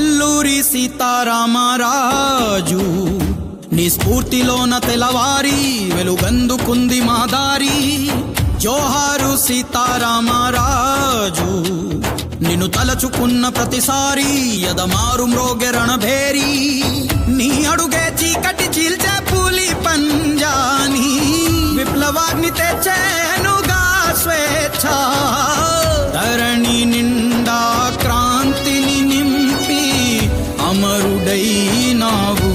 అల్లూరి సీతారామరాజు నీ స్ఫూర్తిలోన తెలవారి వెలుగందుకుంది మాదారి జోహారు సీతారామరాజు నిన్ను తలచుకున్న ప్రతిసారి ఎదమారు మ్రోగె రణభేరి. నీ అడుగే చీకటి చీల్చే పూలి పంజాని విప్లవాగ్ని తెచ్చే అమరుడైనావు